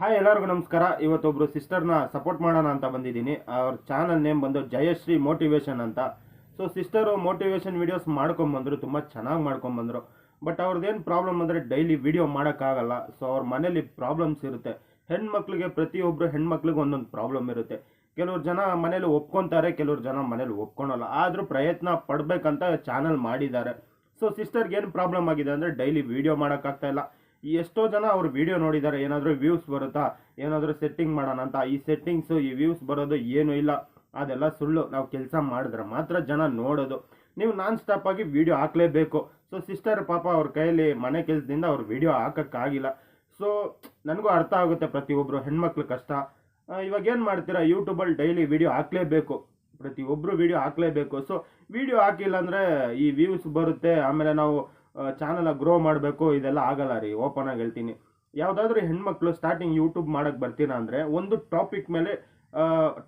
Hi ಎಲ್ಲರಿಗೂ ನಮಸ್ಕಾರ. ಇವತ್ತೊಬ್ಬರು ಸಿಸ್ಟರ್ನ support ಮಾಡೋಣ ಅಂತ ಬಂದಿದ್ದೀನಿ. ಅವ್ರ ಚಾನಲ್ ನೇಮ್ ಬಂದು ಜಯಶ್ರೀ ಮೋಟಿವೇಶನ್ ಅಂತ. ಸೊ ಸಿಸ್ಟರು ಮೋಟಿವೇಶನ್ ವಿಡಿಯೋಸ್ ಮಾಡ್ಕೊಂಬಂದರು, ತುಂಬ ಚೆನ್ನಾಗಿ ಮಾಡ್ಕೊಂಬಂದರು. ಬಟ್ ಅವ್ರದ್ದೇನು ಪ್ರಾಬ್ಲಮ್ ಅಂದರೆ ಡೈಲಿ ವಿಡಿಯೋ ಮಾಡೋಕ್ಕಾಗಲ್ಲ. ಸೊ ಅವ್ರ ಮನೇಲಿ ಪ್ರಾಬ್ಲಮ್ಸ್ ಇರುತ್ತೆ. ಹೆಣ್ಮಕ್ಳಿಗೆ ಪ್ರತಿಯೊಬ್ಬರು ಹೆಣ್ಮಕ್ಳಿಗೆ ಒಂದೊಂದು ಪ್ರಾಬ್ಲಮ್ ಇರುತ್ತೆ. ಕೆಲವ್ರು ಜನ ಮನೇಲಿ ಒಪ್ಕೊತಾರೆ, ಕೆಲವ್ರು ಜನ ಮನೇಲಿ ಒಪ್ಕೊಳಲ್ಲ. ಆದರೂ ಪ್ರಯತ್ನ ಪಡಬೇಕಂತ ಚಾನಲ್ ಮಾಡಿದ್ದಾರೆ. ಸೊ ಸಿಸ್ಟರ್ಗೆ ಏನು ಪ್ರಾಬ್ಲಮ್ ಆಗಿದೆ ಅಂದರೆ ಡೈಲಿ ವಿಡಿಯೋ ಮಾಡೋಕ್ಕಾಗ್ತಾ ಇಲ್ಲ. ಈ ಎಷ್ಟೋ ಜನ ಅವರು ವಿಡಿಯೋ ನೋಡಿದ್ದಾರೆ, ಏನಾದರೂ ವ್ಯೂಸ್ ಬರುತ್ತಾ, ಏನಾದರೂ ಸೆಟ್ಟಿಂಗ್ ಮಾಡೋಣ ಅಂತ. ಈ ಸೆಟ್ಟಿಂಗ್ಸು ಈ ವ್ಯೂಸ್ ಬರೋದು ಏನೂ ಇಲ್ಲ. ಅದೆಲ್ಲ ಸುಳ್ಳು. ನಾವು ಕೆಲಸ ಮಾಡಿದ್ರೆ ಮಾತ್ರ ಜನ ನೋಡೋದು. ನೀವು ನಾನ್ ಸ್ಟಾಪ್ ಆಗಿ ವಿಡಿಯೋ ಹಾಕಲೇಬೇಕು. ಸೊ ಸಿಸ್ಟರ್ ಪಾಪ ಅವ್ರ ಕೈಯಲ್ಲಿ ಮನೆ ಕೆಲಸದಿಂದ ಅವ್ರು ವಿಡಿಯೋ ಹಾಕೋಕ್ಕಾಗಿಲ್ಲ. ಸೊ ನನಗೂ ಅರ್ಥ ಆಗುತ್ತೆ ಪ್ರತಿಯೊಬ್ಬರು ಹೆಣ್ಮಕ್ಳು ಕಷ್ಟ. ಇವಾಗ ಏನು ಮಾಡ್ತೀರಾ? ಯೂಟ್ಯೂಬಲ್ಲಿ ಡೈಲಿ ವಿಡಿಯೋ ಹಾಕಲೇಬೇಕು. ಪ್ರತಿಯೊಬ್ಬರು ವಿಡಿಯೋ ಹಾಕಲೇಬೇಕು. ಸೊ ವಿಡಿಯೋ ಹಾಕಿಲ್ಲ ಅಂದರೆ ಈ ವ್ಯೂಸ್ ಬರುತ್ತೆ. ಆಮೇಲೆ ನಾವು ಚಾನಲ್ ಗ್ರೋ ಮಾಡಬೇಕು, ಇದೆಲ್ಲ ಆಗಲ್ಲ ರೀ ಓಪನ್ ಆಗಿ ಹೇಳ್ತೀನಿ. ಯಾವುದಾದ್ರೂ ಹೆಣ್ಮಕ್ಳು ಸ್ಟಾರ್ಟಿಂಗ್ ಯೂಟ್ಯೂಬ್ ಮಾಡೋಕ್ಕೆ ಬರ್ತೀರಾ ಅಂದರೆ, ಒಂದು ಟಾಪಿಕ್ ಮೇಲೆ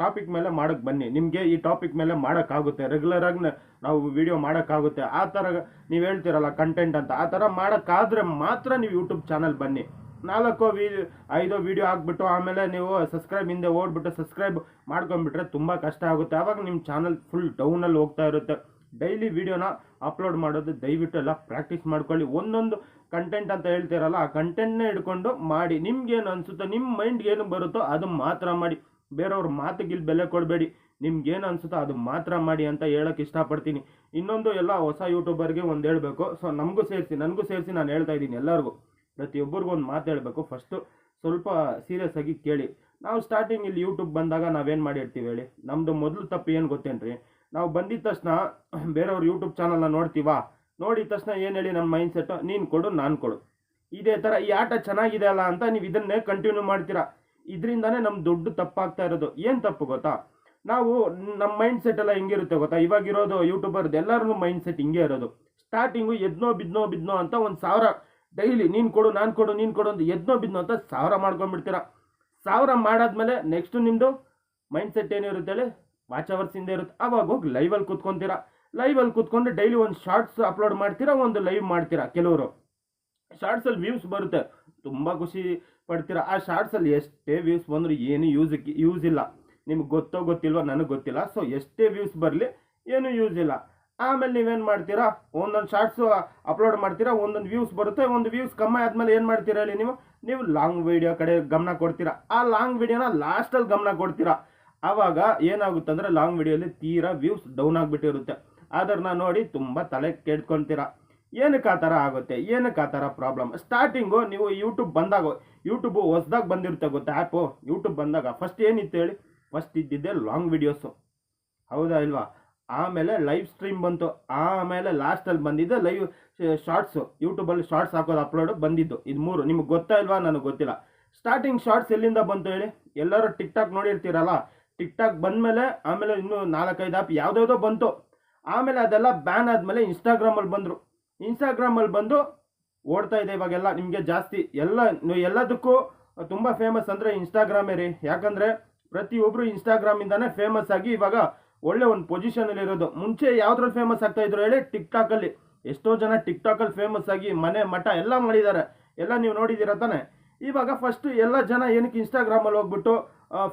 ಟಾಪಿಕ್ ಮೇಲೆ ಮಾಡೋಕ್ಕೆ ಬನ್ನಿ. ನಿಮಗೆ ಈ ಟಾಪಿಕ್ ಮೇಲೆ ಮಾಡೋಕ್ಕಾಗುತ್ತೆ. ರೆಗ್ಯುಲರ್ ಆಗಿ ನಾವು ವಿಡಿಯೋ ಮಾಡೋಕ್ಕಾಗುತ್ತೆ. ಆ ಥರ ನೀವು ಹೇಳ್ತೀರಲ್ಲ ಕಂಟೆಂಟ್ ಅಂತ. ಆ ಥರ ಮಾಡೋಕ್ಕಾದ್ರೆ ಮಾತ್ರ ನೀವು ಯೂಟ್ಯೂಬ್ ಚಾನಲ್ ಬನ್ನಿ. ನಾಲ್ಕು ವಿ, ಐದೋ ವಿಡಿಯೋ ಹಾಕ್ಬಿಟ್ಟು ಆಮೇಲೆ ನೀವು ಸಬ್ಸ್ಕ್ರೈಬ್ ಹಿಂದೆ ಓಡ್ಬಿಟ್ಟು ಸಬ್ಸ್ಕ್ರೈಬ್ ಮಾಡ್ಕೊಂಡ್ಬಿಟ್ರೆ ತುಂಬ ಕಷ್ಟ ಆಗುತ್ತೆ. ಆವಾಗ ನಿಮ್ಮ ಚಾನಲ್ ಫುಲ್ ಡೌನಲ್ಲಿ ಹೋಗ್ತಾ ಇರುತ್ತೆ. ಡೈಲಿ ವಿಡಿಯೋನ ಅಪ್ಲೋಡ್ ಮಾಡೋದು ದಯವಿಟ್ಟು ಎಲ್ಲ ಪ್ರಾಕ್ಟೀಸ್ ಮಾಡ್ಕೊಳ್ಳಿ. ಒಂದೊಂದು ಕಂಟೆಂಟ್ ಅಂತ ಹೇಳ್ತೀರಲ್ಲ, ಆ ಕಂಟೆಂಟ್ನೇ ಹಿಡ್ಕೊಂಡು ಮಾಡಿ. ನಿಮ್ಗೇನು ಅನಿಸುತ್ತೋ ನಿಮ್ಮ ಮೈಂಡ್ಗೆ ಏನು ಬರುತ್ತೋ ಅದು ಮಾತ್ರ ಮಾಡಿ. ಬೇರೆಯವ್ರ ಮಾತಿಗೆ ಇಲ್ಲಿ ಬೆಲೆ ಕೊಡಬೇಡಿ. ನಿಮ್ಗೇನು ಅನಿಸುತ್ತೋ ಅದು ಮಾತ್ರ ಮಾಡಿ ಅಂತ ಹೇಳಕ್ಕೆ ಇಷ್ಟಪಡ್ತೀನಿ. ಇನ್ನೊಂದು ಎಲ್ಲ ಹೊಸ ಯೂಟ್ಯೂಬರ್ಗೆ ಒಂದು ಹೇಳಬೇಕು. ಸೊ ನಮಗೂ ಸೇರಿಸಿ, ನನಗೂ ಸೇರಿಸಿ ನಾನು ಹೇಳ್ತಾ ಇದ್ದೀನಿ ಎಲ್ಲರಿಗೂ. ಪ್ರತಿಯೊಬ್ಬರಿಗೂ ಒಂದು ಮಾತು ಹೇಳಬೇಕು. ಫಸ್ಟು ಸ್ವಲ್ಪ ಸೀರಿಯಸ್ ಆಗಿ ಕೇಳಿ. ನಾವು ಸ್ಟಾರ್ಟಿಂಗ್ ಇಲ್ಲಿ ಯೂಟ್ಯೂಬ್ ಬಂದಾಗ ನಾವೇನು ಮಾಡಿರ್ತೀವಿ ಹೇಳಿ? ನಮ್ಮದು ಮೊದಲು ತಪ್ಪು ಏನು ಗೊತ್ತೇನ್ರಿ? ನಾವು ಬಂದಿದ ತಕ್ಷಣ ಬೇರೆಯವ್ರ ಯೂಟ್ಯೂಬ್ ಚಾನಲ್ನ ನೋಡ್ತೀವಾ? ನೋಡಿದ ತಕ್ಷಣ ಏನು ಹೇಳಿ ನಮ್ಮ ಮೈಂಡ್ ಸೆಟ್ಟು ನೀನು ಕೊಡು, ನಾನು ಕೊಡು. ಇದೇ ಥರ ಈ ಆಟ ಚೆನ್ನಾಗಿದೆ ಅಲ್ಲ ಅಂತ ನೀವು ಇದನ್ನೇ ಕಂಟಿನ್ಯೂ ಮಾಡ್ತೀರಾ? ಇದರಿಂದಾನೇ ನಮ್ಮ ದೊಡ್ಡ ತಪ್ಪಾಗ್ತಾ ಇರೋದು. ಏನು ತಪ್ಪು ಗೊತ್ತಾ? ನಾವು ನಮ್ಮ ಮೈಂಡ್ ಸೆಟ್ ಎಲ್ಲ ಹೆಂಗಿರುತ್ತೆ ಗೊತ್ತಾ? ಇವಾಗಿರೋದು ಯೂಟ್ಯೂಬರ್ದು ಎಲ್ಲರಿಗೂ ಮೈಂಡ್ ಸೆಟ್ ಹಿಂಗೆ ಇರೋದು. ಸ್ಟಾರ್ಟಿಂಗು ಎದ್ನೋ ಬಿದ್ನೋ ಬಿದ್ನೋ ಅಂತ ಒಂದು ಸಾವಿರ ಡೈಲಿ ನೀನು ಕೊಡು, ನಾನು ಕೊಡು, ನೀನು ಕೊಡು ಅಂತ ಎದ್ನೋ ಬಿದ್ನೋ ಅಂತ ಸಾವಿರ ಮಾಡ್ಕೊಂಡ್ಬಿಡ್ತೀರಾ? ಸಾವಿರ ಮಾಡಾದ್ಮೇಲೆ ನೆಕ್ಸ್ಟು ನಿಮ್ಮದು ಮೈಂಡ್ ಸೆಟ್ ಏನಿರುತ್ತೆ ಹೇಳಿ? ವಾಚ್ ಅವರ್ಸ್ ಹಿಂದೆ ಇರುತ್ತೆ. ಅವಾಗ ಹೋಗಿ ಲೈವಲ್ಲಿ ಕೂತ್ಕೊಂತೀರಾ? ಲೈವಲ್ಲಿ ಕೂತ್ಕೊಂಡು ಡೈಲಿ ಒಂದು ಶಾರ್ಟ್ಸ್ ಅಪ್ಲೋಡ್ ಮಾಡ್ತೀರಾ? ಒಂದು ಲೈವ್ ಮಾಡ್ತೀರಾ? ಕೆಲವರು. ಶಾರ್ಟ್ಸಲ್ಲಿ ವ್ಯೂಸ್ ಬರುತ್ತೆ. ತುಂಬ ಖುಷಿ ಪಡ್ತೀರಾ? ಆ ಶಾರ್ಟ್ಸಲ್ಲಿ ಎಷ್ಟೇ ವ್ಯೂಸ್ ಬಂದರೂ ಏನು ಯೂಸ್ ಯೂಸ್ ಇಲ್ಲ. ನಿಮ್ಗೆ ಗೊತ್ತೋ ಗೊತ್ತಿಲ್ವೋ ನನಗೆ ಗೊತ್ತಿಲ್ಲ. ಸೊ ಎಷ್ಟೇ ವ್ಯೂಸ್ ಬರಲಿ ಏನು ಯೂಸ್ ಇಲ್ಲ. ಆಮೇಲೆ ನೀವೇನು ಮಾಡ್ತೀರಾ? ಒಂದೊಂದು ಶಾರ್ಟ್ಸು ಅಪ್ಲೋಡ್ ಮಾಡ್ತೀರಾ? ಒಂದೊಂದು ವ್ಯೂಸ್ ಬರುತ್ತೆ. ಒಂದು ವ್ಯೂಸ್ ಕಮ್ಮಿ ಆದಮೇಲೆ ಏನು ಮಾಡ್ತೀರಾ ಹೇಳಿ ನೀವು? ನೀವು ಲಾಂಗ್ ವೀಡಿಯೋ ಕಡೆ ಗಮನ ಕೊಡ್ತೀರಾ. ಆ ಲಾಂಗ್ ವೀಡಿಯೋನ ಲಾಸ್ಟಲ್ಲಿ ಗಮನ ಕೊಡ್ತೀರಾ. ಆವಾಗ ಏನಾಗುತ್ತೆ ಅಂದರೆ ಲಾಂಗ್ ವಿಡಿಯೋಲಿ ತೀರಾ ವ್ಯೂಸ್ ಡೌನ್ ಆಗಿಬಿಟ್ಟಿರುತ್ತೆ. ಅದನ್ನ ನೋಡಿ ತುಂಬ ತಲೆ ಕೆಡ್ಕೊತೀರ. ಏನಕ್ಕೆ ಆ ಥರ ಆಗುತ್ತೆ? ಏನಕ್ಕೆ ಆ ಥರ ಪ್ರಾಬ್ಲಮ್ ಸ್ಟಾರ್ಟಿಂಗು ನೀವು ಯೂಟ್ಯೂಬ್ ಬಂದಾಗ ಯೂಟ್ಯೂಬು ಹೊಸ್ದಾಗಿ ಬಂದಿರುತ್ತೆ ಗೊತ್ತಾ ಆ್ಯಪು ಯೂಟ್ಯೂಬ್ ಬಂದಾಗ ಫಸ್ಟ್ ಏನಿತ್ತು ಹೇಳಿ? ಫಸ್ಟ್ ಇದ್ದಿದ್ದೆ ಲಾಂಗ್ ವಿಡಿಯೋಸು ಹೌದಾ ಇಲ್ವಾ? ಆಮೇಲೆ ಲೈವ್ ಸ್ಟ್ರೀಮ್ ಬಂತು. ಆಮೇಲೆ ಲಾಸ್ಟಲ್ಲಿ ಬಂದಿದ್ದೆ ಲೈವ್ ಶಾರ್ಟ್ಸು ಯೂಟ್ಯೂಬಲ್ಲಿ ಶಾರ್ಟ್ಸ್ ಹಾಕೋದು ಅಪ್ಲೋಡು ಬಂದಿದ್ದು. ಇದು ಮೂರು. ನಿಮ್ಗೆ ಗೊತ್ತಾ ಇಲ್ವಾ? ನನಗೆ ಗೊತ್ತಿಲ್ಲ. ಸ್ಟಾರ್ಟಿಂಗ್ ಶಾರ್ಟ್ಸ್ ಎಲ್ಲಿಂದ ಬಂತು ಹೇಳಿ? ಎಲ್ಲರೂ ಟಿಕ್ ಟಾಕ್ ನೋಡಿರ್ತೀರಲ್ಲ? ಟಿಕ್ ಟಾಕ್ ಬಂದಮೇಲೆ, ಆಮೇಲೆ ಇನ್ನೂ ನಾಲ್ಕೈದು ಆ್ಯಪ್ ಯಾವುದ್ಯಾವುದೋ ಬಂತು. ಆಮೇಲೆ ಅದೆಲ್ಲ ಬ್ಯಾನ್ ಆದಮೇಲೆ ಇನ್ಸ್ಟಾಗ್ರಾಮಲ್ಲಿ ಬಂದರು. ಇನ್ಸ್ಟಾಗ್ರಾಮಲ್ಲಿ ಬಂದು ಓಡ್ತಾ ಇದೆ ಇವಾಗೆಲ್ಲ, ನಿಮಗೆ ಜಾಸ್ತಿ. ಎಲ್ಲ ಎಲ್ಲದಕ್ಕೂ ತುಂಬ ಫೇಮಸ್ ಅಂದರೆ ಇನ್ಸ್ಟಾಗ್ರಾಮೇ ರೀ. ಯಾಕಂದರೆ ಪ್ರತಿಯೊಬ್ಬರು ಇನ್ಸ್ಟಾಗ್ರಾಮಿಂದನೇ ಫೇಮಸ್ ಆಗಿ ಇವಾಗ ಒಳ್ಳೆ ಒಂದು ಪೊಸಿಷನಲ್ಲಿರೋದು ಮುಂಚೆ ಯಾವುದ್ರಲ್ಲಿ ಫೇಮಸ್ ಆಗ್ತಾ ಇದ್ರು ಹೇಳಿ? ಟಿಕ್ ಟಾಕಲ್ಲಿ ಎಷ್ಟೋ ಜನ ಟಿಕ್ ಟಾಕಲ್ಲಿ ಫೇಮಸ್ ಆಗಿ ಮನೆ ಮಠ ಎಲ್ಲ ಮಾಡಿದ್ದಾರೆ. ಎಲ್ಲ ನೀವು ನೋಡಿದ್ದೀರ ತಾನೆ? ಇವಾಗ ಫಸ್ಟ್ ಎಲ್ಲ ಜನ ಏನಕ್ಕೆ ಇನ್ಸ್ಟಾಗ್ರಾಮಲ್ಲಿ ಹೋಗ್ಬಿಟ್ಟು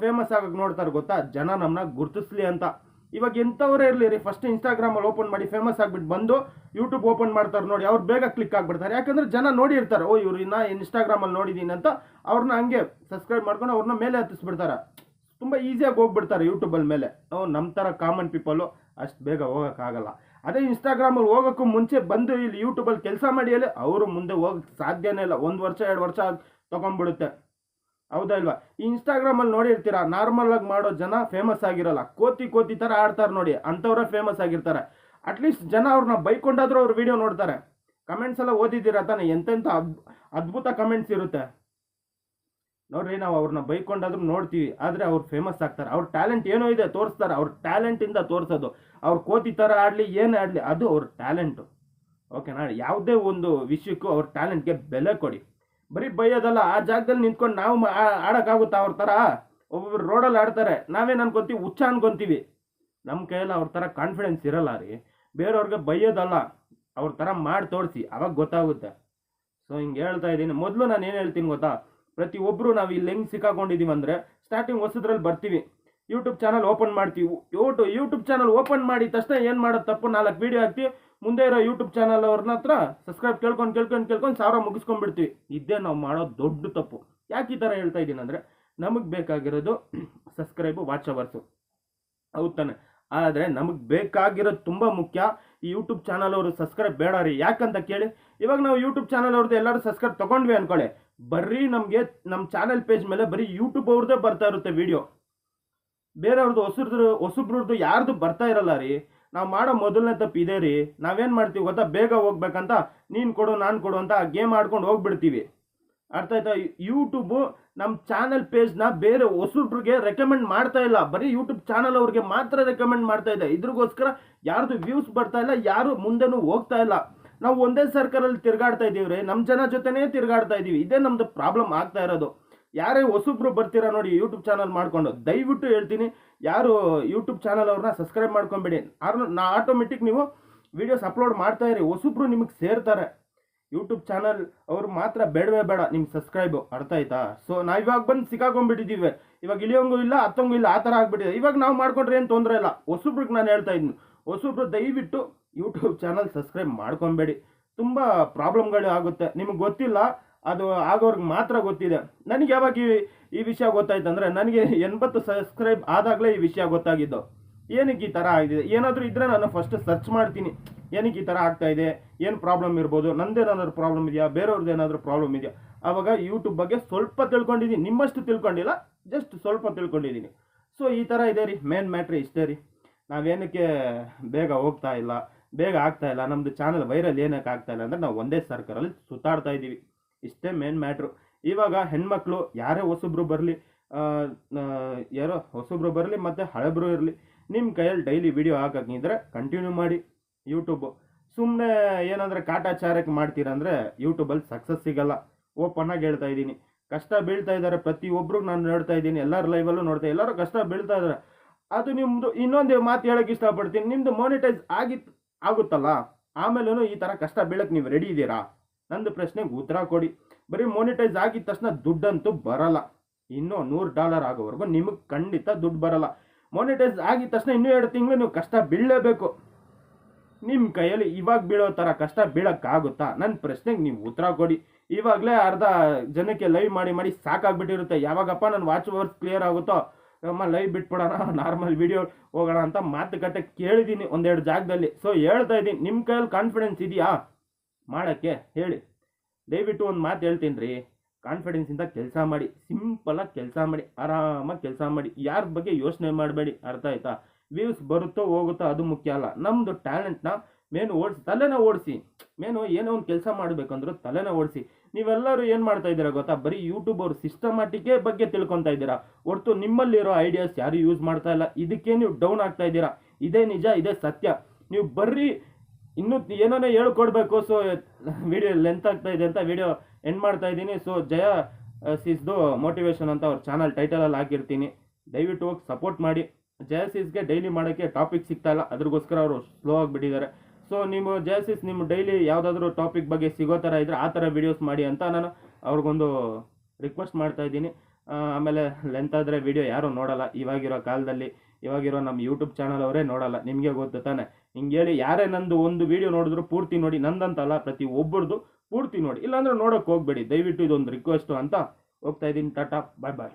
ಫೇಮಸ್ ಆಗೋಕೆ ನೋಡ್ತಾರೆ ಗೊತ್ತಾ? ಜನ ನಮ್ಮನ್ನ ಗುರುತಿಸ್ಲಿ ಅಂತ. ಇವಾಗ ಎಂಥವರೇ ಇರಲಿ ರೀ ಫಸ್ಟ್ ಇನ್ಸ್ಟಾಗ್ರಾಮಲ್ಲಿ ಓಪನ್ ಮಾಡಿ ಫೇಮಸ್ ಆಗಿಬಿಟ್ಟು ಬಂದು ಯೂಟ್ಯೂಬ್ ಓಪನ್ ಮಾಡ್ತಾರೆ ನೋಡಿ, ಅವ್ರು ಬೇಗ ಕ್ಲಿಕ್ ಆಗಿಬಿಡ್ತಾರೆ. ಯಾಕಂದ್ರೆ ಜನ ನೋಡಿರ್ತಾರೆ, ಓ, ಇವ್ರು ಇನ್ನ ಇನ್ಸ್ಟಾಗ್ರಾಮಲ್ಲಿ ನೋಡಿದ್ದೀನಿ ಅಂತ ಅವ್ರನ್ನ ಹಂಗೆ ಸಬ್ಸ್ಕ್ರೈಬ್ ಮಾಡ್ಕೊಂಡು ಅವ್ರನ್ನ ಮೇಲೆ ಹತ್ತಿಸ್ಬಿಡ್ತಾರೆ. ತುಂಬ ಈಸಿಯಾಗಿ ಹೋಗ್ಬಿಡ್ತಾರೆ ಯೂಟ್ಯೂಬಲ್ಲಿ ಮೇಲೆ. ಓ ನಮ್ಮ ಥರ ಕಾಮನ್ ಪೀಪಲು ಅಷ್ಟು ಬೇಗ ಹೋಗೋಕ್ಕಾಗಲ್ಲ ಅದೇ ಇನ್ಸ್ಟಾಗ್ರಾಮಲ್ಲಿ ಹೋಗೋಕ್ಕೂ ಮುಂಚೆ ಬಂದು ಇಲ್ಲಿ ಯೂಟ್ಯೂಬಲ್ಲಿ ಕೆಲಸ ಮಾಡಿ ಹೇಳಿ ಅವರು ಮುಂದೆ ಹೋಗಕ್ಕೆ ಸಾಧ್ಯನೇ ಇಲ್ಲ. ಒಂದು ವರ್ಷ, ಎರಡು ವರ್ಷ ತೊಗೊಂಡ್ಬಿಡುತ್ತೆ. ಹೌದಾ ಇಲ್ವಾ? ಇನ್ಸ್ಟಾಗ್ರಾಮಲ್ಲಿ ನೋಡಿರ್ತೀರಾ ನಾರ್ಮಲ್ ಆಗಿ ಮಾಡೋ ಜನ ಫೇಮಸ್ ಆಗಿರಲ್ಲ. ಕೋತಿ ಕೋತಿ ಥರ ಆಡ್ತಾರೆ ನೋಡಿ, ಅಂಥವ್ರೆ ಫೇಮಸ್ ಆಗಿರ್ತಾರೆ. ಅಟ್ಲೀಸ್ಟ್ ಜನ ಅವ್ರನ್ನ ಬೈಕೊಂಡಾದ್ರೂ ಅವ್ರ ವಿಡಿಯೋ ನೋಡ್ತಾರೆ. ಕಮೆಂಟ್ಸ್ ಎಲ್ಲ ಓದಿದ್ದೀರಾ ತಾನೆ? ಎಂತೆಂಥ ಅದ್, ಅದ್ಭುತ ಕಮೆಂಟ್ಸ್ ಇರುತ್ತೆ. ನೋಡ್ರಿ, ನಾವು ಅವ್ರನ್ನ ಬೈಕೊಂಡಾದ್ರೂ ನೋಡ್ತೀವಿ, ಆದರೆ ಅವ್ರು ಫೇಮಸ್ ಆಗ್ತಾರೆ. ಅವ್ರ ಟ್ಯಾಲೆಂಟ್ ಏನೋ ಇದೆ, ತೋರಿಸ್ತಾರೆ. ಅವ್ರ ಟ್ಯಾಲೆಂಟಿಂದ ತೋರಿಸೋದು. ಅವ್ರ ಕೋತಿ ಥರ ಆಡಲಿ, ಏನೇ ಆಡಲಿ, ಅದು ಅವ್ರ ಟ್ಯಾಲೆಂಟು ಓಕೆನಾ ಯಾವುದೇ ಒಂದು ವಿಷಯಕ್ಕೂ ಅವ್ರ ಟ್ಯಾಲೆಂಟ್ಗೆ ಬೆಲೆ ಕೊಡಿ. ಬರೀ ಬೈಯೋದಲ್ಲ, ಆ ಜಾಗದಲ್ಲಿ ನಿಂತ್ಕೊಂಡು ನಾವು ಆಡೋಕ್ಕಾಗುತ್ತಾ ಅವ್ರ ಥರ? ಒಬ್ಬೊಬ್ರು ರೋಡಲ್ಲಿ ಆಡ್ತಾರೆ. ನಾವೇನು ಅನ್ಕೊಂತೀವಿ? ಹುಚ್ಚ ಅನ್ಕೊಂತೀವಿ. ನಮ್ಮ ಕೈಯಲ್ಲಿ ಅವ್ರ ಥರ ಕಾನ್ಫಿಡೆನ್ಸ್ ಇರಲ್ಲ ರೀ. ಬೇರೆಯವ್ರಿಗೆ ಬೈಯೋದಲ್ಲ. ಅವ್ರ ಥರ ಮಾಡಿ ತೋರಿಸಿ. ಅವಾಗ ಗೊತ್ತಾಗುತ್ತೆ. ಸೊ ಹಿಂಗೆ ಹೇಳ್ತಾ ಇದ್ದೀನಿ. ಮೊದಲು ನಾನು ಏನು ಹೇಳ್ತೀನಿ ಗೊತ್ತಾ? ಪ್ರತಿಯೊಬ್ಬರು ನಾವು ಇಲ್ಲಿ ಹೆಂಗೆ ಸಿಕ್ಕಾಕೊಂಡಿದ್ದೀವಿ ಅಂದರೆ ಸ್ಟಾರ್ಟಿಂಗ್ ಹೊಸದ್ರಲ್ಲಿ ಬರ್ತೀವಿ. ಯೂಟ್ಯೂಬ್ ಚಾನಲ್ ಓಪನ್ ಮಾಡ್ತೀವಿ. ಯೂಟು ಯೂಟ್ಯೂಬ್ ಚಾನಲ್ ಓಪನ್ ಮಾಡಿದ ತಕ್ಷಣ ಏನು ಮಾಡೋದು ತಪ್ಪು ನಾಲ್ಕು ವೀಡಿಯೋ ಹಾಕ್ತೀವಿ ಮುಂದೆ ಇರೋ ಯೂಟ್ಯೂಬ್ ಚಾನಲ್ ಅವ್ರನ್ನ ಹತ್ರ ಸಬ್ಸ್ಕ್ರೈಬ್ ಕೇಳ್ಕೊಂಡು ಕೇಳ್ಕೊಂಡು ಕೇಳ್ಕೊಂಡು ಸಾವಿರ ಮುಗಿಸ್ಕೊಂಡ್ಬಿಡ್ತೀವಿ. ಇದೇ ನಾವು ಮಾಡೋ ದೊಡ್ಡ ತಪ್ಪು. ಯಾಕೆ ಈ ಥರ ಹೇಳ್ತಾ ಇದ್ದೀನಿ ಅಂದರೆ ನಮಗೆ ಬೇಕಾಗಿರೋದು ಸಬ್ಸ್ಕ್ರೈಬು ವಾಚ್ ಅವರ್ಸು ಹೌದು ತಾನೆ. ಆದರೆ ನಮಗೆ ಬೇಕಾಗಿರೋದು ತುಂಬ ಮುಖ್ಯ. ಈ ಯೂಟ್ಯೂಬ್ ಚಾನಲ್ ಅವರು ಸಬ್ಸ್ಕ್ರೈಬ್ ಬೇಡ ರೀ. ಯಾಕಂತ ಕೇಳಿ? ಇವಾಗ ನಾವು ಯೂಟ್ಯೂಬ್ ಚಾನಲ್ ಅವ್ರದ್ದು ಎಲ್ಲರೂ ಸಬ್ಸ್ಕ್ರೈಬ್ ತೊಗೊಂಡ್ವಿ ಅನ್ಕೊಳ್ಳಿ ಬರೀ ನಮಗೆ ನಮ್ಮ ಚಾನಲ್ ಪೇಜ್ ಮೇಲೆ ಬರೀ ಯೂಟ್ಯೂಬ್ ಅವ್ರದ್ದೇ ಬರ್ತಾ ಇರುತ್ತೆ ವಿಡಿಯೋ ಬೇರೆಯವ್ರದ್ದು ಹೊಸಬ್ರದ್ದು ಹೊಸಬ್ರದ್ದು ಯಾರ್ದು ಬರ್ತಾ ಇರಲ್ಲ ರೀ? ನಾವು ಮಾಡೋ ಮೊದಲನೇ ತಪ್ಪು ಇದೇ ರೀ. ನಾವೇನು ಮಾಡ್ತೀವಿ ಗೊತ್ತಾ? ಬೇಗ ಹೋಗ್ಬೇಕಂತ ನೀನು ಕೊಡು, ನಾನು ಕೊಡು ಅಂತ ಗೇಮ್ ಆಡ್ಕೊಂಡು ಹೋಗ್ಬಿಡ್ತೀವಿ. ಅರ್ಥ ಆಯ್ತಾ? ಯೂಟ್ಯೂಬು ನಮ್ಮ ಚಾನಲ್ ಪೇಜ್ನ ಬೇರೆ ಹೊಸಬ್ರಿಗೆ ರೆಕಮೆಂಡ್ ಮಾಡ್ತಾ ಇಲ್ಲ. ಬರೀ ಯೂಟ್ಯೂಬ್ ಚಾನಲ್ ಅವ್ರಿಗೆ ಮಾತ್ರ ರೆಕಮೆಂಡ್ ಮಾಡ್ತಾ ಇದೆ. ಇದ್ರಿಗೋಸ್ಕರ ಯಾರ್ದು ವ್ಯೂಸ್ ಬರ್ತಾ ಇಲ್ಲ, ಯಾರು ಮುಂದೆನೂ ಹೋಗ್ತಾ ಇಲ್ಲ. ನಾವು ಒಂದೇ ಸರ್ಕಲಲ್ಲಿ ತಿರ್ಗಾಡ್ತಾ ಇದ್ದೀವಿ ರೀ ನಮ್ಮ ಜನ ಜೊತೆನೇ ತಿರ್ಗಾಡ್ತಾ ಇದ್ದೀವಿ ಇದೇ ನಮ್ಮದು ಪ್ರಾಬ್ಲಮ್ ಆಗ್ತಾ ಇರೋದು. ಯಾರೇ ಹೊಸಬ್ರು ಬರ್ತೀರಾ ನೋಡಿ ಯೂಟ್ಯೂಬ್ ಚಾನಲ್ ಮಾಡ್ಕೊಂಡು, ದಯವಿಟ್ಟು ಹೇಳ್ತೀನಿ, ಯಾರು ಯೂಟ್ಯೂಬ್ ಚಾನಲ್ ಅವ್ರನ್ನ ಸಬ್ಸ್ಕ್ರೈಬ್ ಮಾಡ್ಕೊಂಬೇಡಿ. ನಾ ಆಟೋಮೆಟಿಕ್ ನೀವು ವಿಡಿಯೋಸ್ ಅಪ್ಲೋಡ್ ಮಾಡ್ತಾ ಇರಿ, ಹೊಸಬ್ರು ನಿಮಗೆ ಸೇರ್ತಾರೆ. ಯೂಟ್ಯೂಬ್ ಚಾನಲ್ ಅವರು ಮಾತ್ರ ಬೇಡವೇ ಬೇಡ ನಿಮ್ಗೆ ಸಬ್ಸ್ಕ್ರೈಬು ಅರ್ಥ ಆಯ್ತಾ? ಸೊ ನಾವು ಇವಾಗ ಬಂದು ಸಿಕ್ಕಾಕೊಂಡ್ಬಿಟ್ಟಿದ್ದೀವಿ ಇವಾಗ ಇಳಿಯೋಂಗು ಇಲ್ಲ ಹತ್ತಂಗೂ ಇಲ್ಲ, ಆ ಥರ ಆಗಿಬಿಟ್ಟಿದೆ. ಇವಾಗ ನಾವು ಮಾಡ್ಕೊಂಡ್ರೆ ಏನು ತೊಂದರೆ ಇಲ್ಲ. ಹೊಸಬ್ರಿಗೆ ನಾನು ಹೇಳ್ತಾ ಇದ್ದೀನಿ ಹೊಸಬ್ರು ದಯವಿಟ್ಟು ಯೂಟ್ಯೂಬ್ ಚಾನಲ್ ಸಬ್ಸ್ಕ್ರೈಬ್ ಮಾಡ್ಕೊಬೇಡಿ. ತುಂಬ ಪ್ರಾಬ್ಲಮ್ಗಳು ಆಗುತ್ತೆ. ನಿಮಗೆ ಗೊತ್ತಿಲ್ಲ ಅದು ಆಗೋರ್ಗೆ ಮಾತ್ರ ಗೊತ್ತಿದೆ. ನನಗೆ ಯಾವಾಗ ಈ ಈ ವಿಷಯ ಗೊತ್ತಾಯ್ತು ಅಂದರೆ ನನಗೆ ಎಂಬತ್ತು ಸಬ್ಸ್ಕ್ರೈಬ್ ಆದಾಗಲೇ ಈ ವಿಷಯ ಗೊತ್ತಾಗಿದ್ದು. ಏನಕ್ಕೆ ಈ ಥರ ಆಗಿದೆ? ಏನಾದರೂ ಇದ್ದರೆ ನಾನು ಫಸ್ಟ್ ಸರ್ಚ್ ಮಾಡ್ತೀನಿ. ಏನಕ್ಕೆ ಈ ಥರ ಆಗ್ತಾ ಇದೆ? ಏನು ಪ್ರಾಬ್ಲಮ್ ಇರ್ಬೋದು? ನಂದೇನಾದ್ರೂ ಪ್ರಾಬ್ಲಮ್ ಇದೆಯಾ? ಬೇರೆಯವ್ರದ್ದು ಏನಾದರೂ ಪ್ರಾಬ್ಲಮ್ ಇದೆಯಾ? ಆವಾಗ ಯೂಟ್ಯೂಬ್ ಬಗ್ಗೆ ಸ್ವಲ್ಪ ತಿಳ್ಕೊಂಡಿದ್ದೀನಿ. ನಿಮ್ಮಷ್ಟು ತಿಳ್ಕೊಂಡಿಲ್ಲ ಜಸ್ಟ್ ಸ್ವಲ್ಪ ತಿಳ್ಕೊಂಡಿದ್ದೀನಿ. ಸೊ ಈ ಥರ ಇದೆ ರೀ. ಮೇನ್ ಮ್ಯಾಟ್ರಿ ಇಷ್ಟೇ ರೀ. ನಾವೇನಕ್ಕೆ ಬೇಗ ಹೋಗ್ತಾ ಇಲ್ಲ, ಬೇಗ ಆಗ್ತಾ ಇಲ್ಲ. ನಮ್ಮದು ಚಾನಲ್ ವೈರಲ್ ಏನಕ್ಕೆ ಆಗ್ತಾ ಇಲ್ಲ ಅಂದರೆ ನಾವು ಒಂದೇ ಸರ್ಕಲಲ್ಲಿ ಸುತ್ತಾಡ್ತಾ ಇದ್ದೀವಿ. ಇಷ್ಟೇ ಮೇನ್ ಮ್ಯಾಟ್ರು ಇವಾಗ ಹೆಣ್ಮಕ್ಳು ಯಾರೇ ಹೊಸಬ್ರು ಬರಲಿ ಯಾರೋ ಹೊಸಬ್ರು ಬರಲಿ ಮತ್ತು ಹಳಬ್ರು ಇರಲಿ ನಿಮ್ಮ ಕೈಯಲ್ಲಿ ಡೈಲಿ ವಿಡಿಯೋ ಹಾಕಕ್ಕಿದ್ರೆ ಕಂಟಿನ್ಯೂ ಮಾಡಿ ಯೂಟ್ಯೂಬು ಸುಮ್ಮನೆ ಏನಂದರೆ ಕಾಟಾಚಾರಕ್ಕೆ ಮಾಡ್ತೀರಂದರೆ ಯೂಟ್ಯೂಬಲ್ಲಿ ಸಕ್ಸಸ್ ಸಿಗಲ್ಲ. ಓಪನ್ ಆಗಿ ಹೇಳ್ತಾ ಇದ್ದೀನಿ. ಕಷ್ಟ ಬೀಳ್ತಾ ಇದ್ದಾರೆ ಪ್ರತಿಯೊಬ್ಬರು ನಾನು ನೋಡ್ತಾ ಇದ್ದೀನಿ. ಎಲ್ಲರ ಲೈವಲ್ಲೂ ನೋಡ್ತಾ ಎಲ್ಲರೂ ಕಷ್ಟ ಬೀಳ್ತಾ ಇದ್ದಾರೆ. ಅದು ನಿಮ್ಮದು ಇನ್ನೊಂದು ಮಾತು ಹೇಳೋಕ್ಕೆ ಇಷ್ಟಪಡ್ತೀನಿ. ನಿಮ್ಮದು ಮೋನಿಟೈಸ್ ಆಗಿತ್ತು ಆಗುತ್ತಲ್ಲ? ಆಮೇಲೂ ಈ ಥರ ಕಷ್ಟ ಬೀಳಕ್ಕೆ ನೀವು ರೆಡಿ ಇದ್ದೀರಾ ನಂದು ಪ್ರಶ್ನೆಗೆ ಉತ್ತರ ಕೊಡಿ. ಬರೀ ಮೋನಿಟೈಸ್ ಆಗಿದ ತಕ್ಷಣ ದುಡ್ಡಂತೂ ಬರಲ್ಲ. ಇನ್ನೂ ನೂರು ಡಾಲರ್ ಆಗೋವರೆಗೂ ನಿಮಗೆ ಖಂಡಿತ ದುಡ್ಡು ಬರಲ್ಲ. ಮೋನಿಟೈಸ್ ಆಗಿದ ತಕ್ಷಣ ಇನ್ನೂ ಎರಡು ತಿಂಗಳು ನೀವು ಕಷ್ಟ ಬೀಳಲೇಬೇಕು. ನಿಮ್ಮ ಕೈಯಲ್ಲಿ ಇವಾಗ ಬೀಳೋ ಥರ ಕಷ್ಟ ಬೀಳೋಕ್ಕಾಗುತ್ತಾ? ನನ್ನ ಪ್ರಶ್ನೆಗೆ ನೀವು ಉತ್ತರ ಕೊಡಿ. ಇವಾಗಲೇ ಅರ್ಧ ಜನಕ್ಕೆ ಲೈವ್ ಮಾಡಿ ಮಾಡಿ ಸಾಕಾಗ್ಬಿಟ್ಟಿರುತ್ತೆ. ಯಾವಾಗಪ್ಪ ನನ್ನ ವಾಚ್ ವರ್ಸ್ ಕ್ಲಿಯರ್ ಆಗುತ್ತೋ? ಅಮ್ಮ ಲೈವ್ ಬಿಟ್ಬಿಡೋಣ ನಾರ್ಮಲ್ ವಿಡಿಯೋ ಹೋಗೋಣ ಅಂತ ಮಾತುಕತೆ ಕೇಳಿದ್ದೀನಿ ಒಂದೆರಡು ಜಾಗದಲ್ಲಿ. ಸೊ ಹೇಳ್ತಾ ಇದ್ದೀನಿ ನಿಮ್ಮ ಕೈಯಲ್ಲಿ ಕಾನ್ಫಿಡೆನ್ಸ್ ಇದೆಯಾ? ಮಾಡೋಕ್ಕೆ ಹೇಳಿ. ದಯವಿಟ್ಟು ಒಂದು ಮಾತು ಹೇಳ್ತೀನಿ ರೀ ಕಾನ್ಫಿಡೆನ್ಸಿಂದ ಕೆಲಸ ಮಾಡಿ ಸಿಂಪಲಾಗಿ ಕೆಲಸ ಮಾಡಿ, ಆರಾಮಾಗಿ ಕೆಲಸ ಮಾಡಿ, ಯಾರ ಬಗ್ಗೆ ಯೋಚನೆ ಮಾಡಬೇಡಿ, ಅರ್ಥ ಆಯ್ತಾ? ವ್ಯೂಸ್ ಬರುತ್ತೋ ಹೋಗುತ್ತೋ ಅದು ಮುಖ್ಯ ಅಲ್ಲ. ನಮ್ಮದು ಟ್ಯಾಲೆಂಟ್ನ ಮೇನು ಓಡಿಸಿ, ತಲೆನ ಓಡಿಸಿ. ಮೇನು ಏನೋ ಒಂದು ಕೆಲಸ ಮಾಡಬೇಕಂದ್ರೂ ತಲೆನ ಓಡಿಸಿ. ನೀವೆಲ್ಲರೂ ಏನು ಮಾಡ್ತಾ ಇದ್ದೀರಾ ಗೊತ್ತಾ? ಬರೀ ಯೂಟ್ಯೂಬ್ ಅವ್ರ ಸಿಸ್ಟಮ್ಯಾಟಿಕೇ ಬಗ್ಗೆ ತಿಳ್ಕೊತಾ ಇದ್ದೀರಾ? ಹೊರತು ನಿಮ್ಮಲ್ಲಿರೋ ಐಡಿಯಾಸ್ ಯಾರು ಯೂಸ್ ಮಾಡ್ತಾ ಇಲ್ಲ. ಇದಕ್ಕೆ ನೀವು ಡೌನ್ ಆಗ್ತಾ ಇದ್ದೀರಾ? ಇದೇ ನಿಜ, ಇದೇ ಸತ್ಯ. ನೀವು ಬರ್ರಿ ಇನ್ನೂ ಏನೋ ಹೇಳ್ಕೊಡ್ಬೇಕು ಸೊ ವಿಡಿಯೋ ಲೆಂತ್ ಆಗ್ತಾ ಇದೆ ಅಂತ ವಿಡಿಯೋ ಎಂಡ್ ಮಾಡ್ತಾ ಇದ್ದೀನಿ. ಸೊ ಜಯ ಸಿಸ್ದು ಮೋಟಿವೇಶನ್ ಅಂತ ಅವ್ರ ಚಾನಲ್ ಟೈಟಲಲ್ಲಿ ಹಾಕಿರ್ತೀನಿ. ದಯವಿಟ್ಟು ಹೋಗಿ ಸಪೋರ್ಟ್ ಮಾಡಿ. ಜಯ ಸಿಸ್ಗೆ ಡೈಲಿ ಮಾಡೋಕ್ಕೆ ಟಾಪಿಕ್ ಸಿಗ್ತಾ ಇಲ್ಲ. ಅದ್ರಿಗೋಸ್ಕರ ಅವರು ಸ್ಲೋ ಆಗಿಬಿಟ್ಟಿದ್ದಾರೆ ಸೊ ನೀವು ಜಯ ಸಿಸ್ ನಿಮ್ಮ ಡೈಲಿ ಯಾವುದಾದ್ರೂ ಟಾಪಿಕ್ ಬಗ್ಗೆ ಸಿಗೋ ಥರ ಇದ್ದರೆ ಆ ಥರ ವೀಡಿಯೋಸ್ ಮಾಡಿ ಅಂತ ನಾನು ಅವ್ರಿಗೊಂದು ರಿಕ್ವೆಸ್ಟ್ ಮಾಡ್ತಾ ಇದ್ದೀನಿ. ಆಮೇಲೆ ಲೆಂತ್ ಆದರೆ ವಿಡಿಯೋ ಯಾರೂ ನೋಡೋಲ್ಲ. ಇವಾಗಿರೋ ಕಾಲದಲ್ಲಿ, ಇವಾಗಿರೋ ನಮ್ಮ ಯೂಟ್ಯೂಬ್ ಚಾನಲ್ ಅವರೇ ನೋಡೋಲ್ಲ. ನಿಮಗೆ ಗೊತ್ತು ತಾನೆ. ಹೇಳಿ, ಯಾರೇ ನಂದು ಒಂದು ವಿಡಿಯೋ ನೋಡಿದ್ರು ಪೂರ್ತಿ ನೋಡಿ, ನಂದಂತಲ್ಲ, ಪ್ರತಿ ಒಬ್ಬರದು ಪೂರ್ತಿ ನೋಡಿ. ಇಲ್ಲಾಂದ್ರೆ ನೋಡೋಕೆ ಹೋಗಬೇಡಿ. ದಯವಿಟ್ಟು ಇದೊಂದು ರಿಕ್ವೆಸ್ಟು ಅಂತ ಹೋಗ್ತಾ ಇದ್ದೀನಿ. ಟಾಟಾ ಬಾಯ್ ಬಾಯ್